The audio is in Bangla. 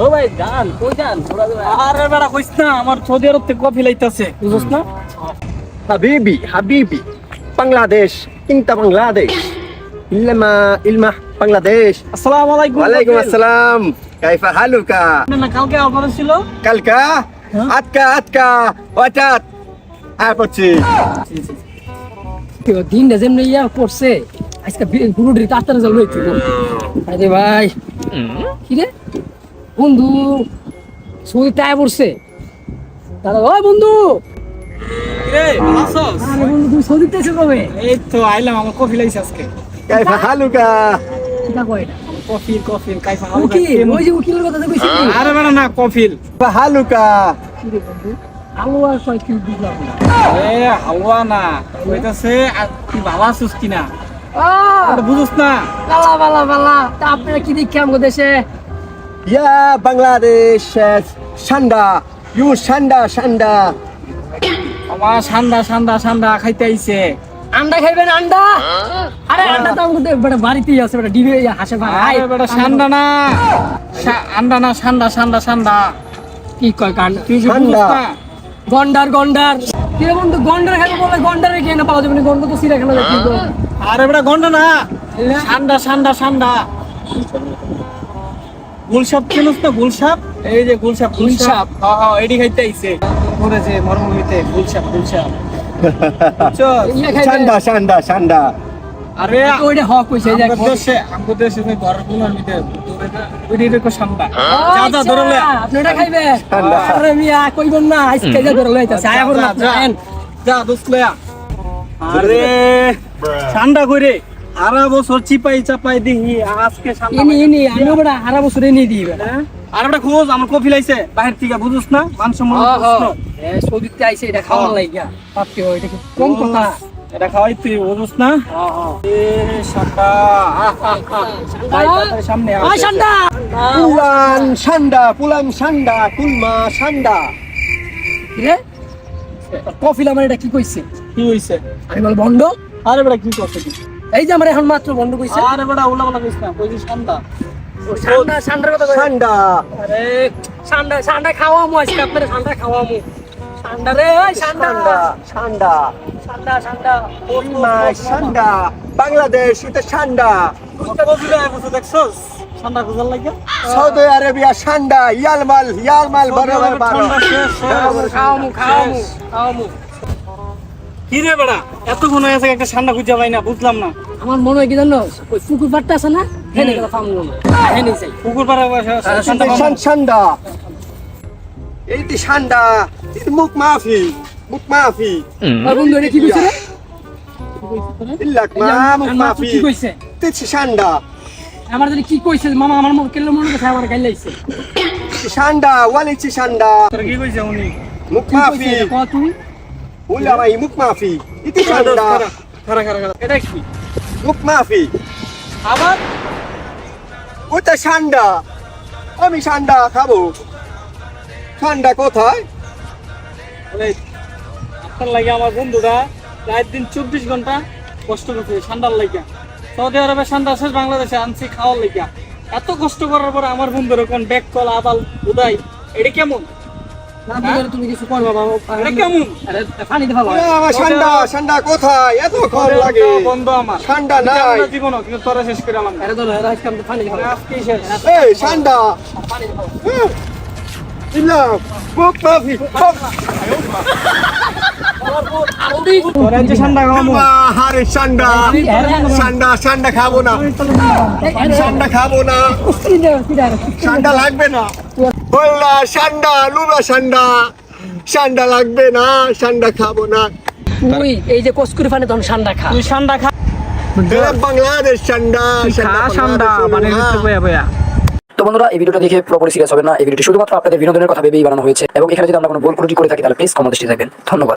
ও ভাই যান কই যান? আরে বেড়া কইস না আমার সৌদি আরব থেকে কফি লাইতাছে বুঝছ না? হাবিবি হাবিবি বাংলাদেশ কিংতা বাংলাদেশ ইলমা ইলমা বাংলাদেশ। আসসালামু আলাইকুম ওয়ালাইকুম আসসালাম। কাইফা হালুকা। না, কালকে অফার ছিল। কালকা? আটকা আটকা ওয়াটাত আয় পড়ছি। দিনটা যেমনি ইয়া পড়ছে আজকে গুরুডির তাড়াতাড়ি যাব একটু আরে ভাই। বন্ধু সৌদি টায় পড়ছে। দাদা ওই বন্ধু। রে? আরে বন্ধু কবে? এই তো আইলাম আমার কফি লাইছে আজকে। কাইফা হালুকা কিটা কয় এটা কফি কফি কাইফা উকিল ওই যে উকিলের কথা কইছি আরে বেড়া না কফিল হালুকা কি? রে বন্ধু কয় কি বুঝলাম না এ না। কইতাছে আর তুই ভালো আছিস কিনা? বুঝছ না? বালা বালা বালা তা আপনারা কি দেখি আমগো দেশে? ইয়া বাংলাদেশ ঠান্ডা ইউ ঠান্ডা ঠান্ডা আমার সান্দা সান্দা সান্দা খাইতে আইছে। আন্ডা খাইবেন আন্ডা? আরে আন্ডা তো আমগো দে- বেটা বাড়িতেই আছে বেটা ডিবে হাসে ভাই আরে বেটা সান্দা না। আন্ডা না সান্দা সান্দা সান্দা কি কয় কান তুই গন্ডার গন্ডার। কি রে বন্ধু গন্ডার খাইবে বলে গন্ডারে কে না পাওয়া যাবে না? গন্ড তো সিরা খেলা দেখি তো আরে বেটা গন্ডা না। সান্দা সান্দা সান্দা গুলসাপ চিনিস না? গুলসাপ এই যে গুলসাপ গুলসাপ হ্যাঁ হ্যাঁ এডি খাইতে আইছে। করে যে মরমুমিতে গুলসাপ গুলসাপ ঠান্ডা ঠান্ডা ঠান্ডা আরে ওইটা হক কইছে যে দেশে আমাদের দেশে তুমি ঘর দূরে না ওইডি দেখো ধরে লে। আচ্ছা, আপনি এটা খাইবে আরে মিয়া কইবেন না আজকে যা ধরে লইতাছে আয়া করুন আপনি যা, দোস্ত লয়া। আরে ঠান্ডা করে সারা বছর চিপাই চাপাই দিহি আজকে ইনি ইনি আমি বড় বছর দিবে আর একটা খোঁজ আমার কফি লাইছে বাহির থেকে বুঝুস না মান সম্মান সৌদিতে আইছে এটা খাওয়ার লাগিয়া হয় এটা কম কথা? এটা খাওয়াই তুই বুঝুস না? সামনে পুলান ঠান্ডা পুলান কুলমা কফিল আমার এটা কি কইছে? কি হইছে? আমি বল বন্ধ। আরে বেটা কি করছে? এই যে আমার এখন মাত্র বন্ধ কইছে। আরে বেটা উলা উলা কইছ না কইছিস ঠান্ডা ঠান্ডা ঠান্ডার কথা কই ঠান্ডা আরে ঠান্ডা ঠান্ডা খাওয়ামু আজকে আপনার ঠান্ডা খাওয়ামু। ঠান্ডা রে ওই ঠান্ডা ঠান্ডা ঠান্ডা ঠান্ডা ঠান্ডা কুলমা ঠান্ডা বাংলাদেশ এটা কফি লাই বসে দেখছস? ঠান্ডা খুঁজার লাগিয়া সৌদি আরবিয়া ঠান্ডা ইয়ালমাল ইয়ালমাল বরাবর বারো। ঠান্ডা শেষ। শেষ খাওয়ামু খাওয়ামু খাওয়ামু। কি রে বেটা এতক্ষণ হয়ে গেছে একটা ঠান্ডা খুঁজে পাই না বুঝলাম না। আমার মনে হয় কি জানো ওই পুকুর পাড়টা আছে না হেনে গেল খাওয়ামু হেনে যাই পুকুর পাড়ে ঠান্ডা এই ঠান্ডা এটা মুখ মাফি মুখ মাফি। আর বন্ধু এটা কি কইছে রে? ইল্লাক মা মুখ মাফি। কি কইছে? তেছে ঠান্ডা আমার যদি কি কইছে মামা আমার মনে কেলে মনে করছে আমার গাইল লাইছে ঠান্ডা ওয়ালিছি ঠান্ডা তোর কি কইছে উনি? মুখ কি মাফি। কইছে কও আবার ওটা ঠান্ডা আমি ঠান্ডা খাব ঠান্ডা কোথায় আপনার লাগে আমার বন্ধুরা রাত দিন চব্বিশ ঘণ্টা কষ্ট করছে ঠান্ডার লাগিয়া সৌদি আরবে ঠান্ডা শেষ বাংলাদেশে আনছি খাওয়ার লাগিয়া এত কষ্ট করার পর আমার বন্ধুর কোন ব্যাগ কল আবাল উদাই। এটা কেমন? তুমি তুমি কিছু করবা বাবা। কেমন? পানি দে বাবা। এ, আমার ঠান্ডা ঠান্ডা কোথায়? এত কম লাগে। বন্ধ আমার। ঠান্ডা নাই। আমরা কিন্তু তোরা শেষ করে আলাম। আরে ধরো আজকে আমি পানি দে বাবা। শেষ। এই ঠান্ডা। পানি দে ইল্লা মুখ মাফি তোরা যে ঠান্ডা খাওয়াবো। হারে ঠান্ডা। ঠান্ডা ঠান্ডা খাব না। ঠান্ডা খাব না। ঠান্ডা লাগবে না। বললা লুলা লাগবে না খাব না। তুই এই যে কস্কুরি ফানে তখন ঠান্ডা খা। তুই ঠান্ডা খা। বাংলাদেশ সান্ডা মানে তো বন্ধুরা এই ভিডিওটা দেখে পুরোপুরি সিরিয়াস হবে না। এই ভিডিওটি শুধুমাত্র আপনাদের বিনোদনের কথা ভেবেই বানানো হয়েছে। এবং এখানে যদি আমরা কোনো ভুল ত্রুটি করে থাকি তাহলে প্লিজ কমেন্ট দেখবেন ধন্যবাদ।